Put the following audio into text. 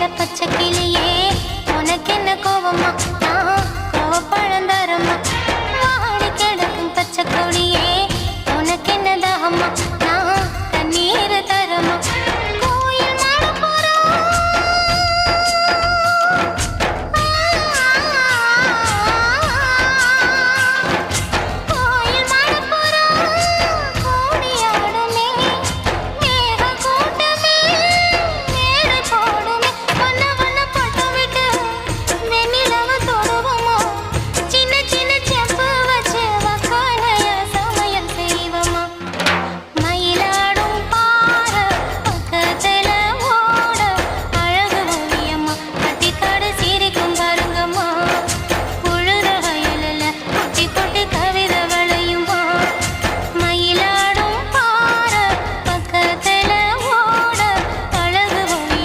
அட பச்சை கிளியே உனக்கு என்ன கோவமா? நான் கோவப்பட